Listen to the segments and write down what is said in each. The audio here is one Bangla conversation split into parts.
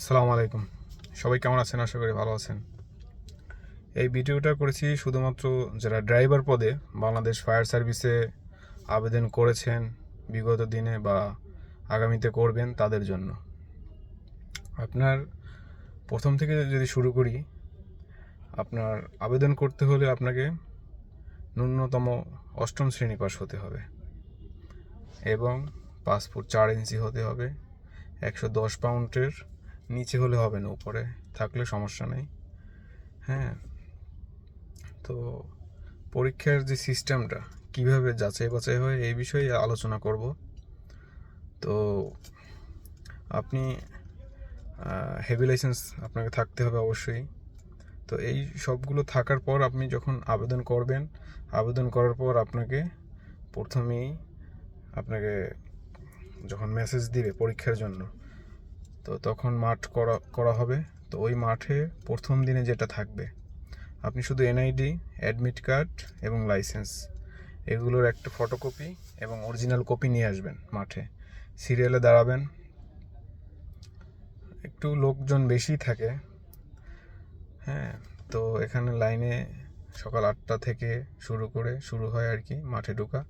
আসসালামু আলাইকুম। সবাই কেমন আছেন? আশা করি ভালো আছেন। এই ভিডিওটা করেছি শুধুমাত্র যারা ড্রাইভার পদে বাংলাদেশ ফায়ার সার্ভিসে আবেদন করেছেন, বিগত দিনে বা আগামীতে করবেন, তাদের জন্য। আপনার প্রথম থেকে যদি শুরু করি, আপনার আবেদন করতে হলে আপনাকে ন্যূনতম অষ্টম শ্রেণি পাস হতে হবে এবং পাসপোর্ট চার ইঞ্চি হতে হবে, একশো দশ পাউন্ডের নিচে হলে হবে না, উপরে থাকলে সমস্যা নেই। হ্যাঁ তো পরীক্ষার যে সিস্টেমটা, কীভাবে যাচাই বাছাই হয় এই বিষয়ে আলোচনা করব। তো আপনি হেভি লাইসেন্স আপনাকে থাকতে হবে অবশ্যই। তো এই সবগুলো থাকার পর আপনি যখন আবেদন করবেন, আবেদন করার পর আপনাকে প্রথমেই আপনাকে যখন মেসেজ দিবে পরীক্ষার জন্য তো তখন মাঠ করা করা হবে। তো ওই মাঠে প্রথম দিনে যেটা থাকবে, আপনি শুধু এনআইডি অ্যাডমিট কার্ড এবং লাইসেন্স এগুলোর একটা ফটোকপি এবং অরিজিনাল কপি নিয়ে আসবেন মাঠে। সিরিয়ালে দাঁড়াবেন। একটু লোকজন বেশি থাকে। হ্যাঁ তো এখানে লাইনে সকাল আটটা থেকে শুরু করে শুরু হয় আর কি মাঠে ঢোকা।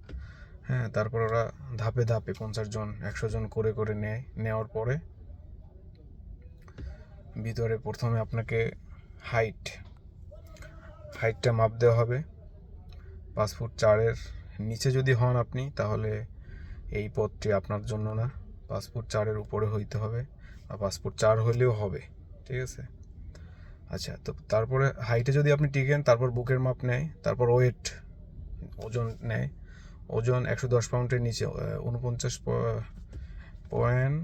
হ্যাঁ তারপর ওরা ধাপে ধাপে পঞ্চাশ জন, একশো জন করে করে নেয়। নেওয়ার পরে ভিতরে প্রথমে আপনাকে হাইট হাইটটা মাপ দেওয়া হবে। পাঁচ ফুট চারের নিচে যদি হন আপনি, তাহলে এই পথটি আপনার জন্য না। পাঁচ ফুট চারের উপরে হইতে হবে বা পাঁচ ফুট চার হলেও হবে, ঠিক আছে? আচ্ছা তো তারপরে হাইটে যদি আপনি টিকেন, তারপর বুকের মাপ নেয়, তারপর ওয়েট ওজন নেয়। ওজন একশো দশ পাউন্ডের নিচে উনপঞ্চাশ পয়েন্ট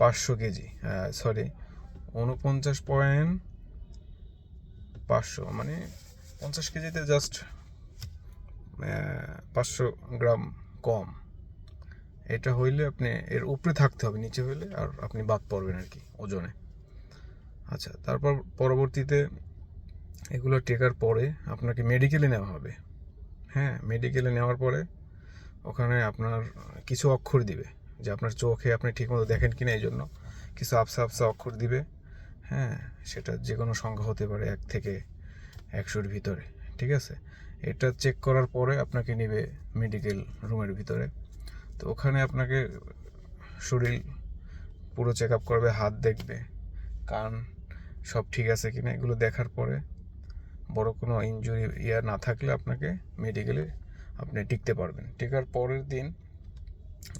পাঁচশো কেজি সরি উনপঞ্চাশ পয়েন্ট পাঁচশো মানে পঞ্চাশ কেজিতে জাস্ট পাঁচশো গ্রাম কম। এটা হইলে আপনি, এর উপরে থাকতে হবে, নিচে হইলে আর আপনি বাদ পড়বেন আর কি, ওজনে। আচ্ছা তারপর পরবর্তীতে এগুলো টেকার পরে আপনাকে মেডিকেলে নেওয়া হবে। হ্যাঁ মেডিকেলে নেওয়ার পরে ওখানে আপনার কিছু অক্ষর দিবে, যে আপনার চোখে আপনি ঠিকমতো দেখেন কিনা এই জন্য কিছু আবসা আবসা অক্ষর দিবে হ্যাঁ সেটা যে কোনো সংখ্যা হতে পারে এক থেকে একশোর ভিতরে, ঠিক আছে? এটা চেক করার পরে আপনাকে নেবে মেডিকেল রুমের ভিতরে। তো ওখানে আপনাকে শরীর পুরো চেক আপ করবে, হাত দেখবে, কান সব ঠিক আছে কিনা এগুলো দেখার পরে বড় কোনো ইনজুরি ইয়া না থাকলে আপনাকে মেডিকেলে আপনি টিকতে পারবেন। টিকার পরের দিন,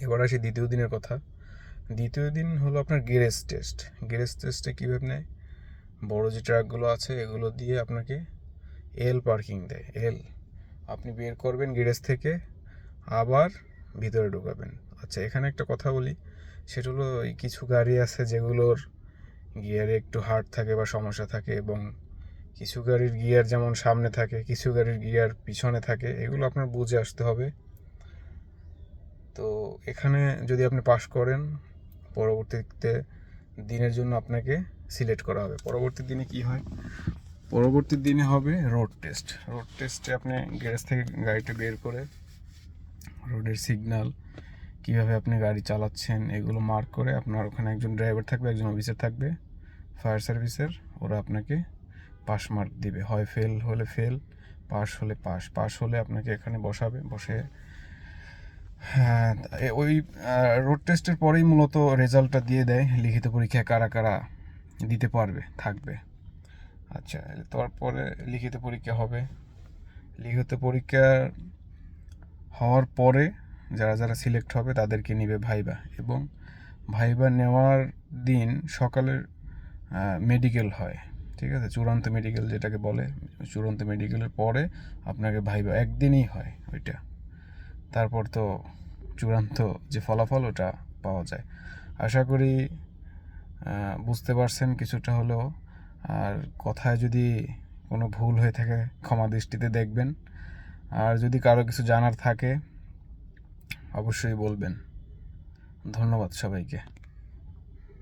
এবার আসি দ্বিতীয় দিনের কথা। দ্বিতীয় দিন হলো আপনার গ্যারেজ টেস্ট। গ্যারেজ টেস্টে কীভাবে নেয়? বড় যে ট্রাকগুলো আছে, এগুলো দিয়ে আপনাকে এল পার্কিং দেয়। এল আপনি বের করবেন গ্যারেজ থেকে, আবার ভিতরে ঢোকাবেন। আচ্ছা এখানে একটা কথা বলি। সেটা হলো কিছু গাড়ি আছে যেগুলোর গিয়ারে একটু হার্ড থাকে বা সমস্যা থাকে এবং কিছু গাড়ির গিয়ার যেমন সামনে থাকে, কিছু গাড়ির গিয়ার পিছনে থাকে, এগুলো আপনার বুঝে আসতে হবে। তো এখানে যদি আপনি পাশ করেন পরবর্তীতে দিনের জন্য আপনাকে সিলেক্ট করা হবে। পরবর্তী দিনে কি হয়? পরবর্তী দিনে হবে রোড টেস্ট। রোড টেস্টে আপনি গ্যারেজ থেকে গাড়িটা বের করে রোডের সিগন্যাল কীভাবে আপনি গাড়ি চালাচ্ছেন, এগুলো মার্ক করে আপনার ওখানে একজন ড্রাইভার থাকবে, একজন অফিসার থাকবে, ফায়ার সার্ভিসের, ওরা আপনাকে পাস মার্ক দিবে। হয় ফেল হলে ফেল, পাস হলে পাস। পাস হলে আপনাকে এখানে বসাবে, বসে হ্যাঁ ওই রোড টেস্টের পরেই মূলত রেজাল্টটা দিয়ে দেয়, লিখিত পরীক্ষায় কারা কারা দিতে পারবে, থাকবে। আচ্ছা তারপরে লিখিত পরীক্ষা হবে। লিখিত পরীক্ষা হওয়ার পরে যারা যারা সিলেক্ট হবে তাদেরকে নিবে ভাইবা এবং ভাইবা নেওয়ার দিন সকালের মেডিকেল হয়, ঠিক আছে? চূড়ান্ত মেডিকেল যেটাকে বলে, চূড়ান্ত মেডিকেলের পরে আপনাকে ভাইবা একদিনই হয় ওইটা। তারপর তো চূড়ান্ত যে ফলাফল ওটা পাওয়া যায়। আশা করি বুঝতে পারছেন কিছুটা হলো আর কথায় যদি কোনো ভুল হয়ে থাকে, ক্ষমা দৃষ্টিতে দেখবেন। আর যদি কারও কিছু জানার থাকে, অবশ্যই বলবেন। ধন্যবাদ সবাইকে।